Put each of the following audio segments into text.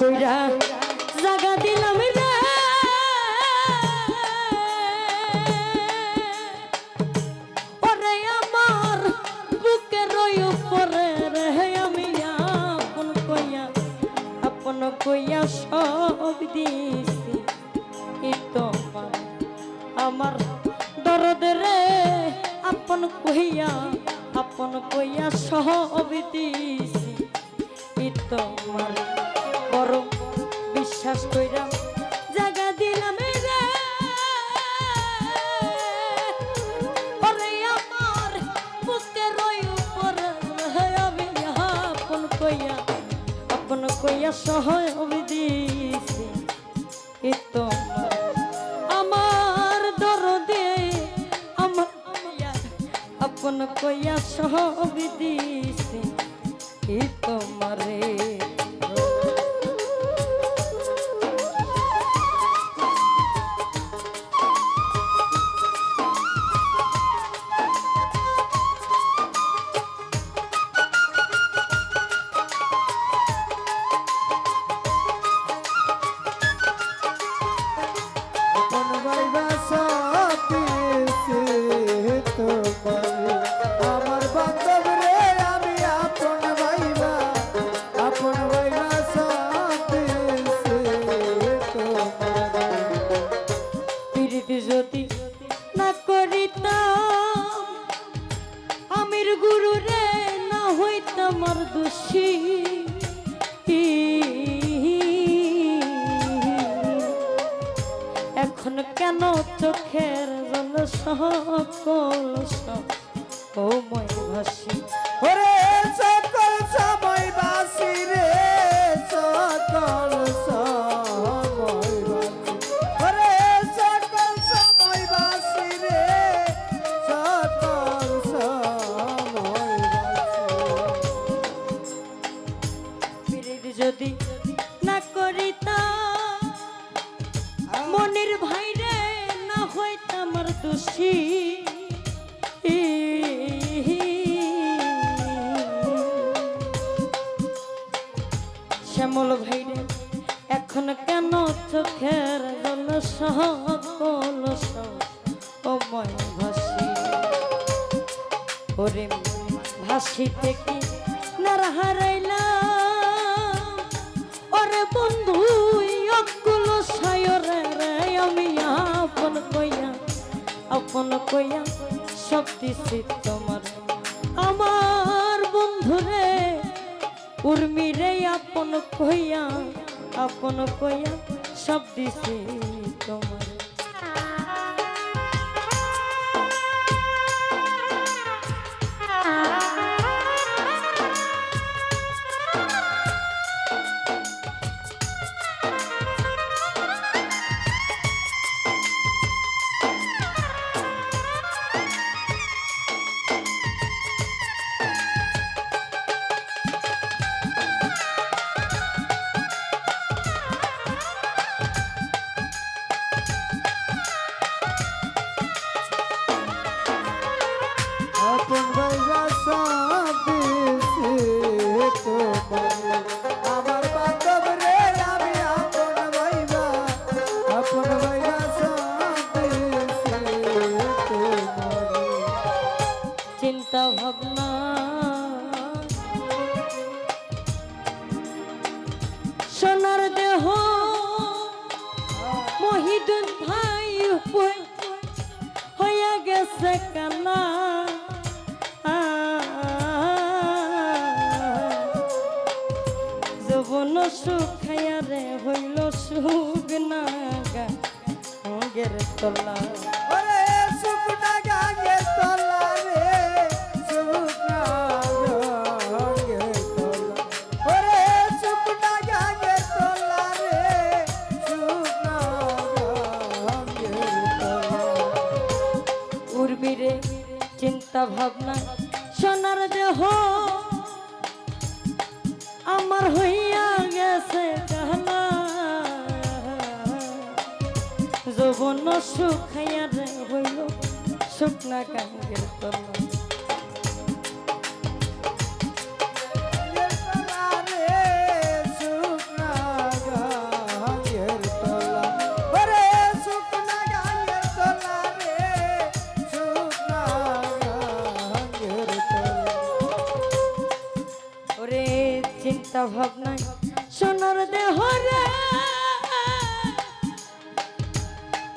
কইরা জাগা দিলাম রে। ওরে আমার বুকে রই উপরে রে আমি আপন কইয়া আপন কইয়া সব দিছি। তোমার আমার দরদ রে, আপন কইয়া আপন কইয়া সব দিছি। তোমার বড় বিশ্বাস কইরা জাগা দিলাম ওরে আমার বুকে রই উপরে আমি আপন কইয়া আপন কইয়া সহব দিছি এ তোমার আমার দরদে, আমার আপন কইয়া সহব দিছি তোমারে আর দোষী। এখন কেন চোখের জল সকল সব? ভাসি ওরে শ্যামল ভাইরে এখন কেন চোখের জল সকল অময় ভাসি ওরে ভাসিতে কি নার আপন কইয়া সব দিছি তোমার। আমার বন্ধু রে উর্মি রে আপন কইয়া আপন কইয়া সব দিছি তোমার। মহিদুল ভাই হইয়া গেছে কানা যবন সুখাইয়া রে হইল সুখ নাগা অঙ্গের তলা। আমার হইয়া গেছে জানা যৌবন সুখাইয়া রে হইল শুকনা কাঙ্গের তলা চিন্তা ভাবনায় সোনার দেহ রে।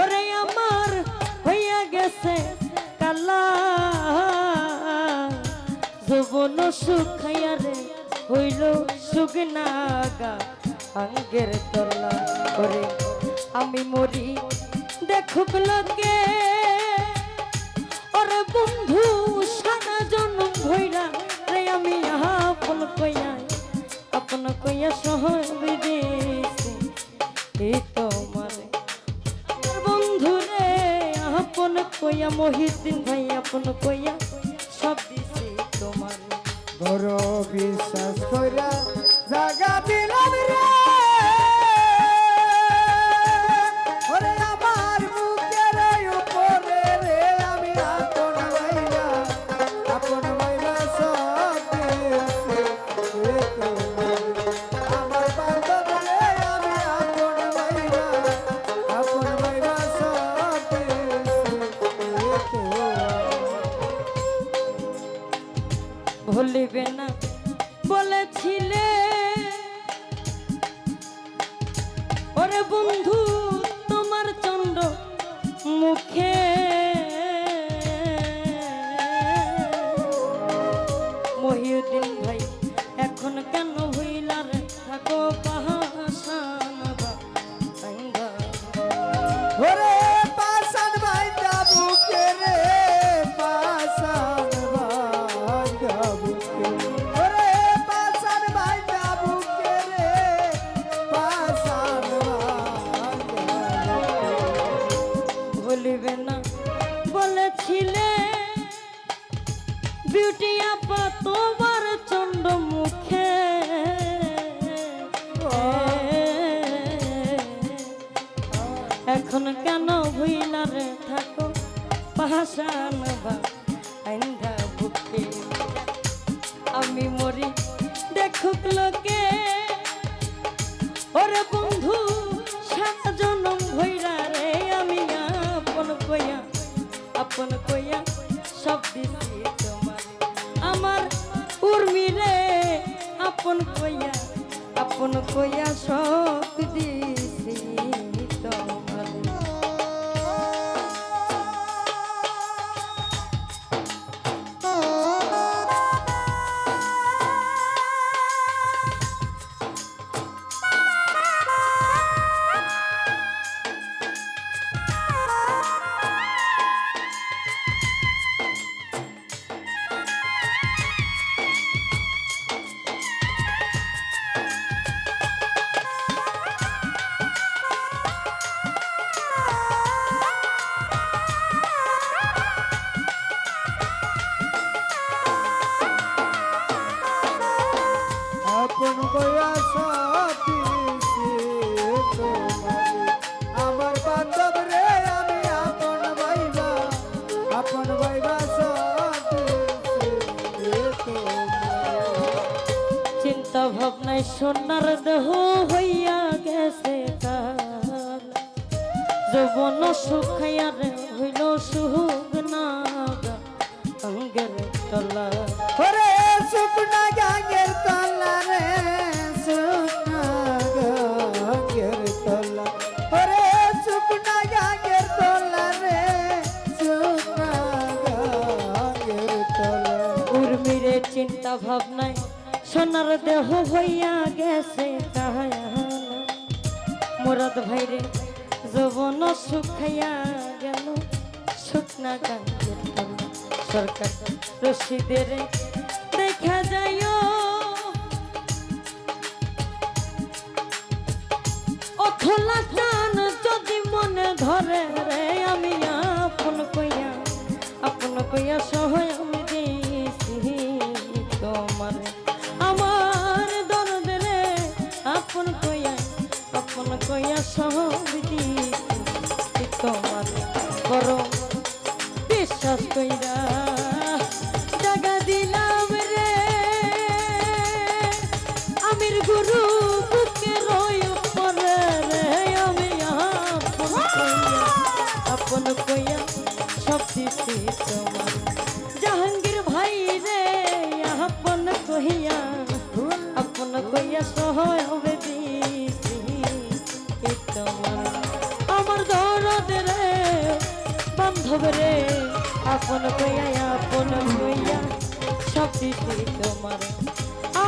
ওরে আমার হইয়া গেছে কালা। যৌবন সুখাইয়া রে, হইল সুগনাগা আঙ্গের তলা করে আমি মরি। দেখুক লোকে, ওরে বন্ধু সারা জন্ম ভৈরা রে, আমি আপন কইয়া আপন কইয়া শহর বিদেশে এই তোমারে বন্ধু রে, আপন কইয়া মহিদিন ভাই, আপন কইয়া সব আমার ভুলিবে না বলেছিলে। ওরে বন্ধু তোমার চন্দ্র মুখে আমি মরি দেখুক লোকে ওরে বন্ধু সাত জনম ভৈরা আমি আপন কইয়া আপন কইয়া সব দিছি তোমার। আমার উর্মি রে, আপন কইয়া চিন্তা ভাবনায় সোনার দেহ হইয়া গেছে কাল যৌবন সুখাইয়া রে হইল সুহুগ নাগা, অঙ্গের তলা চিন্তা ভাবনায় সোনার দেহ হইয়া গেছে কাহায়া মোরাদ ভাইরে, যৌবন সুখাইয়া গেল। শুকনা গান সরকার রশিদের আপন কইয়া সব তোমার বড় বিশ্বাস কইরা জাগা দিলাম রে। আমির গুরু বুকে রই পরে রে, আমি আপন কইয়া আপন কইয়া সব দিছি তোমার। জাহাঙ্গীর ভাই রে, আপন কইয়া আপন কইয়া কইয়া বান্ধব রে আপন কইয়া আপন কইয়া সব দিছি তোমার।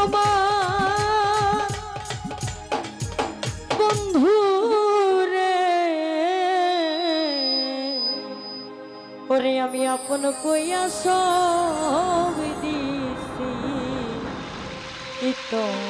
আমার বন্ধু রে, ওরে আমি আপন কইয়া সব দিছি। তোমার